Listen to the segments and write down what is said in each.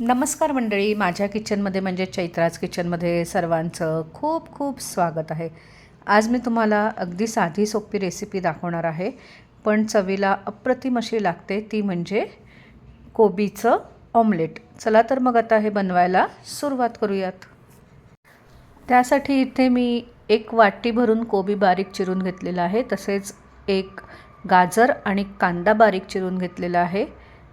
नमस्कार मंडळी. माझ्या किचनमध्ये म्हणजे चैत्राज किचनमध्ये सर्वांचं खूप खूप स्वागत आहे. आज मी तुम्हाला अगदी साधी सोपी रेसिपी दाखवणार आहे. पण चवीला अप्रतिम अशी लागते ती म्हणजे कोबीचं ऑमलेट चला तर मग आता हे बनवायला सुरुवात करूयात. त्यासाठी इथे मी एक वाटी भरून कोबी बारीक चिरून घेतलेला आहे. तसेच एक गाजर आणि कांदा बारीक चिरून घेतलेला आहे.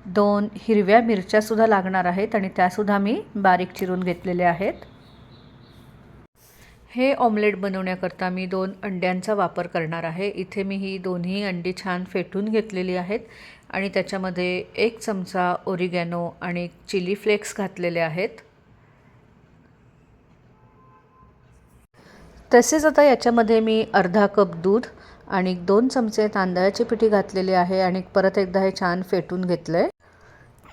दोन हिरव्या मिरच्यासुद्धा लागणार आहेत आणि त्यासुद्धा मी बारीक चिरून घेतलेल्या आहेत. हे ऑमलेट बनवण्याकरता मी दोन अंड्यांचा वापर करणार आहे. इथे मी ही दोन्ही अंडी छान फेटून घेतलेली आहेत आणि त्याच्यामध्ये एक चमचा ओरिगॅनो आणि चिली फ्लेक्स घातलेले आहेत. तसेच आता याच्यामध्ये मी अर्धा कप दूध आणि दोन चमचे तांदळाची पिठी घातलेली आहे आणि परत एकदा हे छान फेटून घेतलं आहे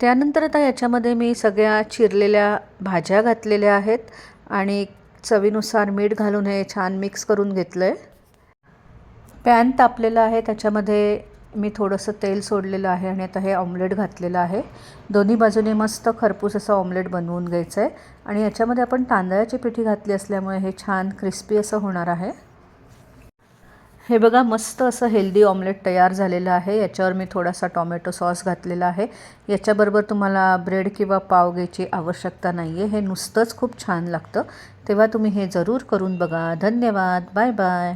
त्यानंतर आता याच्यामध्ये मी सगळ्या चिरलेल्या भाज्या घातलेल्या आहेत आणि चवीनुसार मीठ घालून हे छान मिक्स करून घेतलं आहे पॅन तापलेलं आहे त्याच्यामध्ये मी थोडंसं तेल सोडलेलं आहे आणि आता हे ऑमलेट घातलेलं आहे. दोन्ही बाजूने मस्त खरपूस असं ऑमलेट बनवून घ्यायचं आहे आणि याच्यामध्ये आपण तांदळाची पिठी घातली असल्यामुळे हे छान क्रिस्पी असं होणार आहे. हे बघा मस्त असं हेल्दी ऑमलेट तयार झालेलं आहे. याच्यावर मी थोडासा टॉमॅटो सॉस घातलेला आहे. याच्याबरोबर तुम्हाला ब्रेड किंवा पाव घ्यायची आवश्यकता नाही आहे हे नुसतंच खूप छान लागतं. तेव्हा तुम्ही हे जरूर करून बघा. धन्यवाद. Bye bye